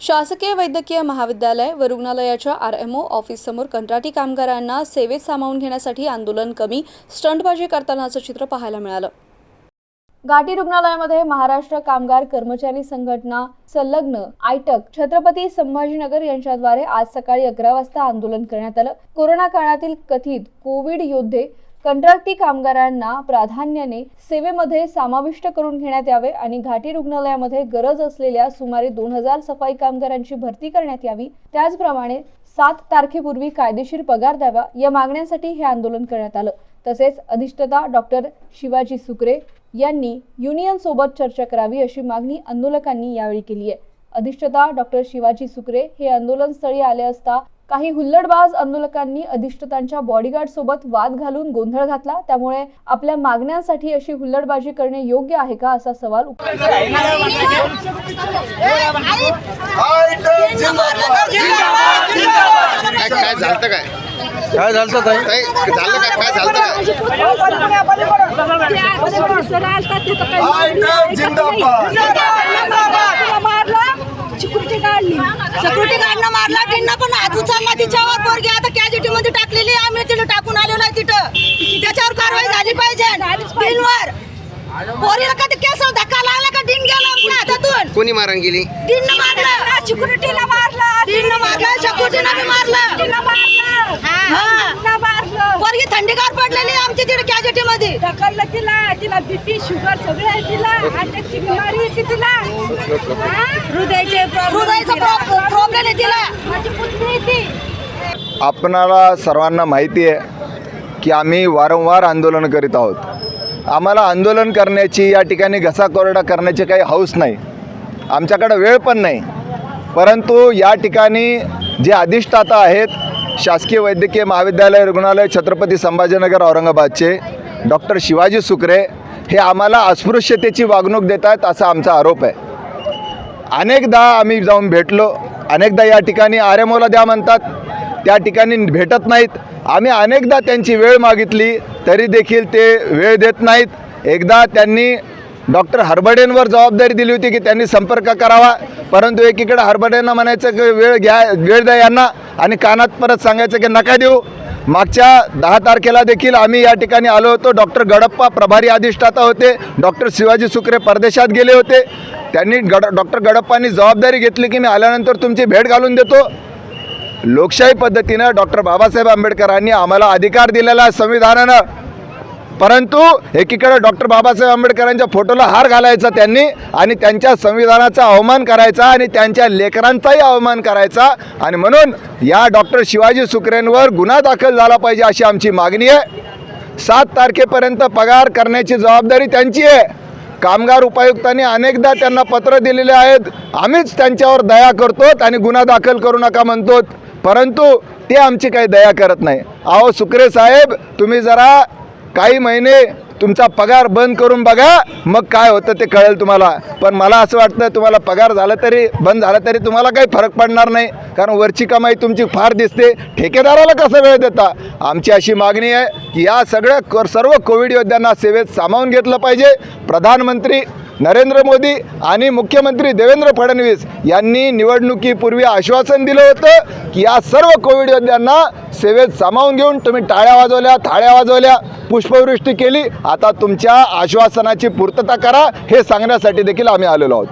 शासकीय वैद्यकीय महाविद्यालय व रुग्णालयाच्या आर एम ओ ऑफिससमोर कंत्राटी कामगारांना सेवेत सामावून घेण्यासाठी आंदोलन कमी स्टंटबाजी करतानाचं चित्र पाहायला मिळालं. घाटी रुग्णालयामध्ये महाराष्ट्र कामगार कर्मचारी संघटना संलग्न आयटक छत्रपती संभाजीनगर यांच्याद्वारे आज सकाळी अकरा वाजता आंदोलन करण्यात आलं. कोरोना काळातील कथित कोविड योद्धे कंत्राटी कामगारांना प्राधान्याने सेवेमध्ये समाविष्ट करून घेण्यात यावे आणि घाटी रुग्णालयामध्ये गरज असलेल्या सुमारे दोन हजार सफाई कामगारांची भरती करण्यात यावी. त्याचप्रमाणे सात तारखेपूर्वी कायदेशीर पगार द्यावा या मागण्यांसाठी हे आंदोलन करण्यात आलं. तसेच अधिष्ठता डॉक्टर शिवाजी सुकरे यांनी युनियन सोबत चर्चा करावी अशी मागणी आंदोलकांनी यावेळी केली आहे. अधिष्ठता डॉक्टर शिवाजी सुकरे हे आंदोलनस्थळी आले असता काही हुल्लडबाज आंदोलकांनी अधिष्ठतांच्या बॉडीगार्ड सोबत वाद घालून गोंधळ घातला त्यामुळे आपल्या मागण्यांसाठी अशी हुल्लडबाजी करणे योग्य आहे का असा सवाल काय काय झालं काय काय झालं काय झालं काय काय झालं काय सिक्युरिटी सिक्युरिटी गार्डनं मारला तिनं पण हात तिच्यावर पोरगी आता कॅज्युटी मध्ये टाकलेली आम्ही तिला टाकून आलेलो आहे तिथं. त्याच्यावर कारवाई झाली पाहिजे. डिनवर पोरीला कधी केस धक्का लागला का? डिन गेला आपल्या हातातून. कोणी मारण गेली डिन मारलं. सिक्युरिटीला मारलं. डिन मारलं. सिक्युरिटीला बी मारलं. पोरगी थंडीगार पडलेली आमची तिथे कॅज्युटी मध्ये. ढकललं तिला. तिला बीपी शुगर सगळे आहे तिला. अटॅकची बिमारी आहे की तिला. हा? हृदयाचे हृदयाचा प्रॉब्लेम आहे तिला. माझी पुतणी आपणाला सर्वांना माहिती आहे की आम्ही वारंवार आंदोलन करीत आहोत. आम्हाला आंदोलन करण्याची या ठिकाणी घसा कोरडा करण्याची काही हौस नाही. आमच्याकडं वेळ पण नाही. परंतु या ठिकाणी जे अधिष्ठाता आहेत शासकीय वैद्यकीय महाविद्यालय रुग्णालय छत्रपती संभाजीनगर औरंगाबादचे डॉक्टर शिवाजी सुकरे हे आम्हाला अस्पृश्यतेची वागणूक देत आहेत असा आमचा आरोप आहे. अनेकदा आम्ही जाऊन भेटलो. अनेकदा या ठिकाणी आर एम ओला द्या म्हणतात. त्या ठिकाणी भेटत नाहीत. आम्ही अनेकदा त्यांची वेळ मागितली तरी देखील ते वेळ देत नाहीत. एकदा त्यांनी डॉक्टर हरबडेंवर जबाबदारी दिली होती की त्यांनी संपर्क करावा परंतु एकीकडे हरबडेंना म्हणायचं की वेळ घ्या वेळ द्या यांना. आणि कानात परत सांगायचं की नका देऊ. मागच्या दहा तारखेला देखील आम्ही या ठिकाणी आलो होतो. डॉक्टर गडप्पा प्रभारी अधिष्ठाता होते. डॉक्टर शिवाजी सुकरे परदेशात गेले होते. त्यांनी गड डॉक्टर गडप्पांनी जबाबदारी घेतली की मी आल्यानंतर तुमची भेट घालून देतो. लोकशाही पद्धतीनं डॉक्टर बाबासाहेब आंबेडकरांनी आम्हाला अधिकार दिलेला आहे संविधानानं. परंतु एकीकडे डॉक्टर बाबासाहेब आंबेडकरांच्या फोटोला हार घालायचा त्यांनी आणि त्यांच्या संविधानाचा अवमान करायचा आणि त्यांच्या लेकरांचाही अवमान करायचा. आणि म्हणून या डॉक्टर शिवाजी सुकरेंवर गुन्हा दाखल झाला पाहिजे अशी आमची मागणी आहे. सात तारखेपर्यंत पगार करण्याची जबाबदारी त्यांची आहे. कामगार उपायुक्तांनी अनेकदा त्यांना पत्र दिलेले आहेत. आम्हीच त्यांच्यावर दया करतो आणि गुन्हा दाखल करू नका म्हणतो परंतु ते आमची काही दया करत नाही. अहो सुकरे साहेब तुम्ही जरा काही महिने तुमचा पगार बंद करून बघा मग काय होतं ते कळेल तुम्हाला. पण मला असं वाटतं तुम्हाला पगार झाला तरी बंद झाला तरी तुम्हाला काही फरक पडणार नाही. कारण वरची कमाई तुमची फार दिसते. ठेकेदाराला कसा वेळ देता? आमची अशी मागणी आहे की या सगळ्या सर्व कोविड योद्ध्यांना सेवेत सामावून घेतलं पाहिजे. प्रधानमंत्री नरेंद्र मोदी आणि मुख्यमंत्री देवेंद्र फडणवीस यांनी निवडणुकीपूर्वी आश्वासन दिलं होतं की या सर्व कोविड योद्ध्यांना सेवेत सामावून घेऊन तुम्ही टाळ्या वाजवल्या थाळ्या वाजवल्या पुष्पवृष्टी केली. आता तुमच्या आश्वासनाची पूर्तता करा हे सांगण्यासाठी देखील आम्ही आलेलो आहोत.